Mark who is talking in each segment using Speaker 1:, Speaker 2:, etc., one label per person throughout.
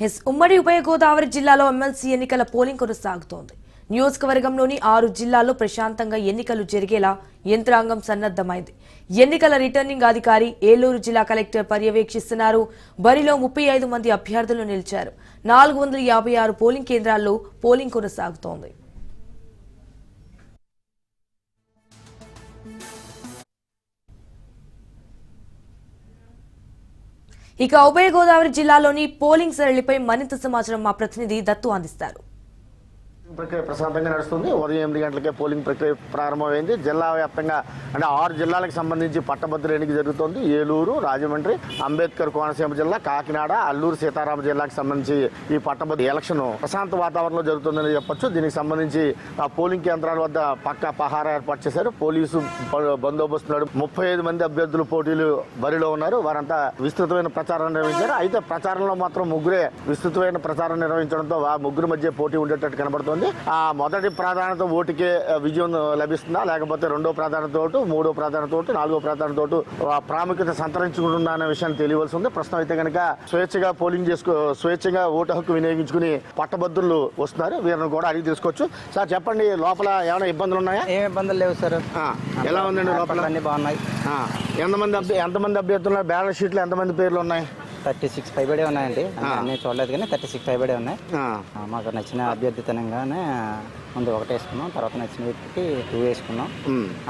Speaker 1: Yes ఉమ్మడి ఉభయ గోదావరి జిల్లాలో ఎమ్మెల్సీ ఎన్నికల పోలింగ్ కొనసాగుతోంది. నియోజకవర్గంలోని ఆరు జిల్లాల్లో ప్రశాంతంగా ఎన్నికలు జరిగేలా యంత్రాంగం సన్నద్ధమైంది. ఎన్నికల రిటర్నింగ్ అధికారి ఏలూరు జిల్లా కలెక్టర్ పర్యవేక్షిస్తున్నారు. బరిలో ముప్పై ఐదు మంది అభ్యర్థులు నిలిచారు. నాలుగు వందల యాభై ఆరు పోలింగ్ కేంద్రాల్లో పోలింగ్ కొనసాగుతోంది. ఇక ఉభయ గోదావరి జిల్లాలోని పోలింగ్ సరళిపై మరింత సమాచారం మా ప్రతినిధి దత్తు అందిస్తారు.
Speaker 2: ప్రక్రియ ప్రశాంతంగా నడుస్తుంది. ఉదయం ఎనిమిది గంటలకే పోలింగ్ ప్రక్రియ ప్రారంభమైంది. జిల్లా వ్యాప్తంగా అంటే ఆరు జిల్లాలకు సంబంధించి పట్టభద్రుల ఎన్నిక జరుగుతోంది. ఏలూరు రాజమండ్రి అంబేద్కర్ కోనసీమ జిల్లా కాకినాడ అల్లూరు సీతారామ జిల్లాకు సంబంధించి ఈ పట్టభద్రు ఎలక్షన్ ప్రశాంత వాతావరణంలో జరుగుతుందని చెప్పొచ్చు. దీనికి సంబంధించి ఆ పోలింగ్ కేంద్రాల వద్ద పక్క పహారా ఏర్పాటు చేశారు. పోలీసు బందోబస్తు ముప్పై ఐదు మంది అభ్యర్థులు పోటీలు బరిలో ఉన్నారు. వారంతా విస్తృతమైన ప్రచారం నిర్వహించారు. అయితే ప్రచారంలో మాత్రం ముగ్గురే విస్తృతమైన ప్రచారం నిర్వహించడంతో ఆ ముగ్గురు మధ్య పోటీ ఉండేటట్టు కనబడుతుంది. ఆ మొదటి ప్రాధాన్యత ఓటుకే విజయం లభిస్తుందా? లేకపోతే రెండో ప్రాధాన్యత ఓటు మూడో ప్రాధాన్యత ఓటు నాలుగో ప్రాధాన్యత ఓటు ఆ, ప్రాముఖ్యత సంతరించుకుంటుందా అనే విషయాన్ని తెలియవలసి ఉంది. ప్రస్తుతం అయితే కనుక స్వేచ్ఛగా పోలింగ్ చేసుకో స్వేచ్ఛగా ఓటు హక్కు వినియోగించుకుని పట్టభద్రులు వస్తున్నారు. వీరిని కూడా అడిగి తీసుకోవచ్చు సార్ చెప్పండి లోపల ఏమైనా ఇబ్బందులు ఉన్నాయా?
Speaker 3: ఏం ఇబ్బందులు లేవు సార్.
Speaker 2: ఎలా ఉందండి లోపల?
Speaker 3: అన్ని బాగున్నాయి.
Speaker 2: ఎంతమంది అభ్య ఎంతమంది అభ్యర్థులు బ్యాలెట్ షీట్లు ఎంతమంది పేర్లు ఉన్నాయి?
Speaker 3: థర్టీ సిక్స్ పైబడే ఉన్నాయండి. అన్ని చూడలేదు కానీ థర్టీ సిక్స్ పైబడే ఉన్నాయి. మాకు నచ్చిన అభ్యర్థితనంగానే ముందు ఒకటి వేసుకున్నాం తర్వాత నచ్చిన వ్యక్తికి టూ వేసుకున్నాం.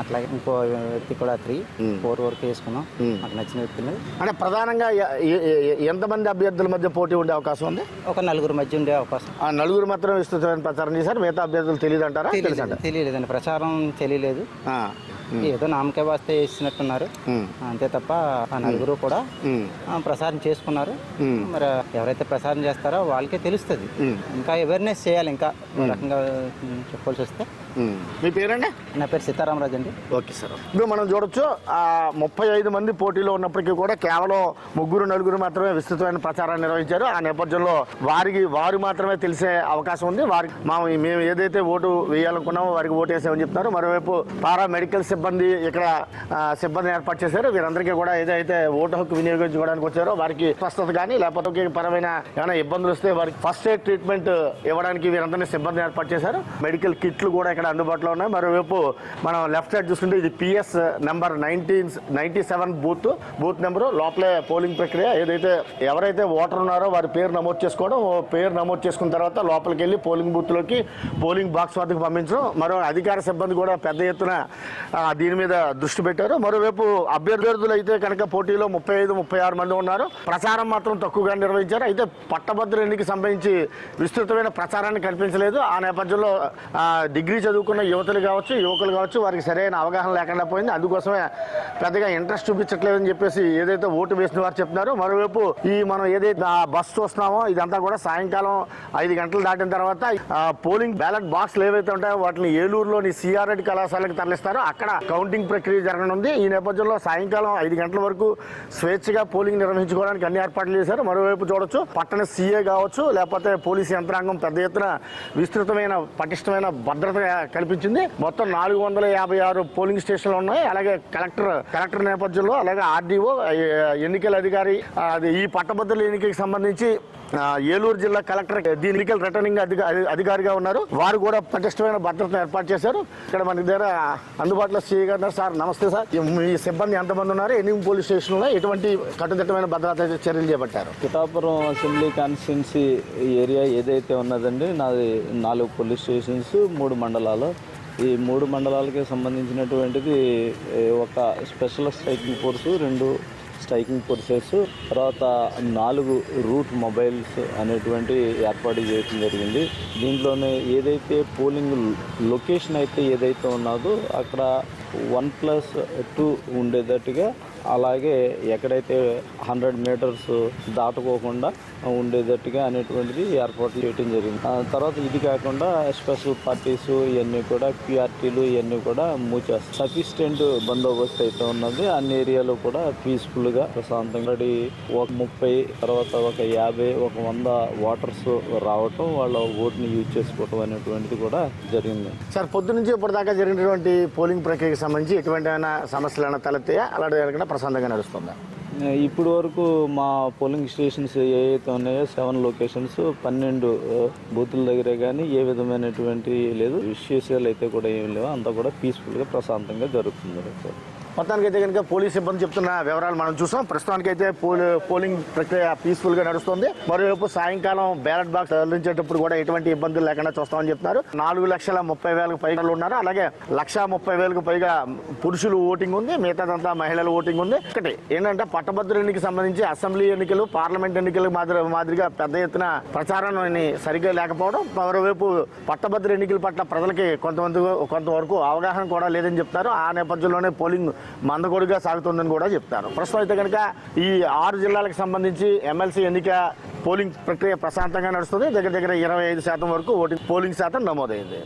Speaker 3: అట్లాగే ఇంకో వ్యక్తి కూడా త్రీ ఫోర్ వరకు వేసుకున్నాం. మాకు నచ్చిన వ్యక్తిని
Speaker 2: అంటే ప్రధానంగా ఎంతమంది అభ్యర్థుల మధ్య పోటీ ఉండే అవకాశం ఉంది?
Speaker 3: ఒక నలుగురు మధ్య ఉండే అవకాశం.
Speaker 2: ఆ నలుగురు మాత్రం విస్తృతమైన ప్రచారం చేశారు. మిగతా అభ్యర్థులు తెలియదు అంటారా తెలుసంట
Speaker 3: తెలియలేదండి. ప్రచారం తెలియలేదు. ఏదో నామకే వాస్తే వేసినట్టున్నారు
Speaker 2: ఉమ్,
Speaker 3: అంతే తప్ప ఆ నలుగురు కూడా ప్రసారం చేసుకున్నారు. మరి ఎవరైతే ప్రసారం చేస్తారో వాళ్ళకే తెలుస్తుంది. ఇంకా అవేర్నెస్ చేయాలి ఇంకా. రకంగా చెప్పాల్సి వస్తే.
Speaker 2: మీ పేరండి?
Speaker 3: నా పేరు సీతారామరాజు అండి.
Speaker 2: Okay sir. ఇప్పుడు మనం చూడొచ్చు ఆ ముప్పై ఐదు మంది పోటీలో ఉన్నప్పటికీ కూడా కేవలం ముగ్గురు నలుగురు మాత్రమే విస్తృతమైన ప్రచారాన్ని నిర్వహించారు. ఆ నేపథ్యంలో వారికి వారు మాత్రమే తెలిసే అవకాశం ఉంది. వారికి మా మేము ఏదైతే ఓటు వేయాలనుకున్నామో వారికి ఓటు వేసామని చెప్తున్నారు. మరోవైపు పారా మెడికల్ సిబ్బంది ఇక్కడ సిబ్బంది ఏర్పాటు చేశారు. వీరందరికీ కూడా ఏదైతే ఓటు హక్కు వినియోగించుకోవడానికి వచ్చారో వారికి స్వస్థత కానీ లేకపోతే పరమైన ఏమైనా ఇబ్బందులు వస్తే వారికి ఫస్ట్ ఎయిడ్ ట్రీట్మెంట్ ఇవ్వడానికి వీరందరినీ సిబ్బంది ఏర్పాటు చేశారు. మెడికల్ కిట్లు కూడా ఇక్కడ అందుబాటులో ఉన్నాయి. మరోవైపు మనం లెఫ్ట్ సైడ్ చూసుకుంటే ఇది PS number nineteen ninety seven booth booth number లోపలే పోలింగ్ ప్రక్రియ. ఏదైతే ఎవరైతే ఓటర్ ఉన్నారో వారి పేరు నమోదు చేసుకోవడం పేరు నమోదు చేసుకున్న తర్వాత లోపలికి వెళ్ళి పోలింగ్ బూత్లోకి పోలింగ్ బాక్స్ వద్దకు పంపించడం. మరో అధికార సిబ్బంది కూడా పెద్ద ఎత్తున దీని మీద దృష్టి పెట్టారు. మరోవైపు అభ్యర్థులు అయితే కనుక పోటీలో ముప్పై ఐదు ముప్పై ఆరు మంది ఉన్నారు. ప్రచారం మాత్రం తక్కువగా నిర్వహించారు. అయితే పట్టభద్రుల ఎన్నికకి సంబంధించి విస్తృతమైన ప్రచారాన్ని కల్పించలేదు ఆ నేపథ్యంలో డిగ్రీ చదువు చదువుకున్న యువతలు కావచ్చు యువకులు కావచ్చు వారికి సరైన అవగాహన లేకుండా పోయింది. అందుకోసమే పెద్దగా ఇంట్రెస్ట్ చూపించట్లేదని చెప్పేసి ఏదైతే ఓటు వేసిన వారు చెప్తున్నారు మరోవైపు ఈ మనం ఏదైతే బస్ చూస్తున్నామో ఇదంతా కూడా సాయంకాలం ఐదు గంటలు దాటిన తర్వాత పోలింగ్ బ్యాలెట్ బాక్స్లు ఏవైతే ఉంటాయో వాటిని ఏలూరులోని సిఆర్ఎడ్ కళాశాలకు తరలిస్తారు అక్కడ కౌంటింగ్ ప్రక్రియ జరగనుంది. ఈ నేపథ్యంలో సాయంకాలం ఐదు గంటల వరకు స్వేచ్ఛగా పోలింగ్ నిర్వహించుకోవడానికి అన్ని ఏర్పాట్లు చేశారు. మరోవైపు చూడొచ్చు పట్టణ సీఏ కావచ్చు లేకపోతే పోలీసు యంత్రాంగం పెద్ద ఎత్తున విస్తృతమైన పటిష్టమైన భద్రత కల్పించింది. మొత్తం నాలుగు వందల యాభై ఆరు పోలింగ్ స్టేషన్లు ఉన్నాయి. అలాగే కలెక్టర్ కలెక్టర్ నేపథ్యంలో అలాగే ఆర్డీఓ ఎన్నికల అధికారి అది ఈ పట్టభద్రుల ఎన్నికకి సంబంధించి ఏలూరు జిల్లా కలెక్టర్ దీనికల్ రిటర్నింగ్ అధిక- అధికారిగా ఉన్నారు. వారు కూడా పటిష్టమైన భద్రతను ఏర్పాటు చేశారు. ఇక్కడ మన దగ్గర అందుబాటులో సీఈ గారు సార్ నమస్తే సార్. మీ సిబ్బంది ఎంతమంది ఉన్నారు? ఎన్ని పోలీస్ స్టేషన్లో ఉన్నాయి? ఎటువంటి కట్టుదిట్టమైన భద్రతా చర్యలు చేపట్టారు?
Speaker 4: పిఠాపురం అసెంబ్లీ కాన్స్టిట్యున్సీ ఏరియా ఏదైతే ఉన్నదండి నాది నాలుగు పోలీస్ స్టేషన్స్ మూడు మండలాలు. ఈ మూడు మండలాలకి సంబంధించినటువంటిది ఒక స్పెషల్ స్ట్రైకింగ్ ఫోర్సు రెండు స్ట్రైకింగ్ ఫోర్సెస్ తర్వాత నాలుగు రూట్ మొబైల్స్ అనేటువంటి ఏర్పాటు చేయడం జరిగింది. దీంట్లోనే ఏదైతే పోలింగ్ లొకేషన్ అయితే ఏదైతే ఉన్నదో అక్కడ వన్ ప్లస్ టూ ఉండేటట్టుగా అలాగే ఎక్కడైతే హండ్రెడ్ మీటర్స్ దాటుకోకుండా ఉండేటట్టుగా అనేటువంటిది ఏర్పాట్లు చేయడం జరిగింది. ఆ తర్వాత ఇది కాకుండా స్పెషల్ పార్టీస్ ఇవన్నీ కూడా క్యూఆర్టీలు ఇవన్నీ కూడా మూచేస్తాయి సఫిషియెంట్ బందోబస్తు అయితే ఉన్నది. అన్ని ఏరియాలో కూడా పీస్ఫుల్గా ప్రశాంతంగా ఒక ముప్పై తర్వాత ఒక యాభై ఒక వంద వాటర్స్ రావటం వాళ్ళ ఓటుని యూజ్ చేసుకోవటం అనేటువంటిది కూడా జరిగింది.
Speaker 2: సార్ పొద్దు నుంచి ఇప్పటిదాకా జరిగినటువంటి పోలింగ్ ప్రక్రియకి సంబంధించి ఎటువంటి అయినా సమస్యలు అయినా తలెత్తాయా? అలాంటి ప్రశాంతంగా నడుస్తుంది.
Speaker 4: ఇప్పుడు వరకు మా పోలింగ్ స్టేషన్స్ ఏవైతే ఉన్నాయో సెవెన్ లొకేషన్స్ పన్నెండు బూతుల దగ్గరే కానీ ఏ విధమైనటువంటి లేదు. విశేషాలు అయితే కూడా ఏమి లేవు. అంతా కూడా పీస్ఫుల్గా ప్రశాంతంగా జరుగుతుంది సార్
Speaker 2: మొత్తానికి అయితే కనుక పోలీస్ సిబ్బంది చెప్తున్న వివరాలు మనం చూసాం. ప్రస్తుతానికి అయితే పోలింగ్ ప్రక్రియ పీస్ఫుల్గా నడుస్తుంది. మరోవైపు సాయంకాలం బ్యాలెట్ బాక్స్ తరలించేటప్పుడు కూడా ఎటువంటి ఇబ్బందులు లేకుండా చూస్తామని చెప్తున్నారు. నాలుగు లక్షల ముప్పై వేలకు పైగా ఉన్నారు. అలాగే లక్ష ముప్పై వేలకు పైగా పురుషులు ఓటింగ్ ఉంది. మిగతాదంతా మహిళల ఓటింగ్ ఉంది. ఒకటి ఏంటంటే పట్టభద్రుల ఎన్నికకి సంబంధించి అసెంబ్లీ ఎన్నికలు పార్లమెంట్ ఎన్నికలు మాదిరిగా పెద్ద ఎత్తున ప్రచారం సరిగ్గా లేకపోవడం మరోవైపు పట్టభద్రుల ఎన్నికల పట్ల ప్రజలకి కొంతమంది కొంతవరకు అవగాహన కూడా లేదని చెప్తారు. ఆ నేపథ్యంలోనే పోలింగ్ మందకొడిగా సాగుతుందని కూడా చెప్తారు. ప్రస్తుతం అయితే కనుక ఈ ఆరు జిల్లాలకు సంబంధించి ఎమ్మెల్సీ ఎన్నిక పోలింగ్ ప్రక్రియ ప్రశాంతంగా నడుస్తుంది. దగ్గర దగ్గర ఇరవై ఐదు శాతం వరకు ఓటింగ్ పోలింగ్ శాతం నమోదైంది.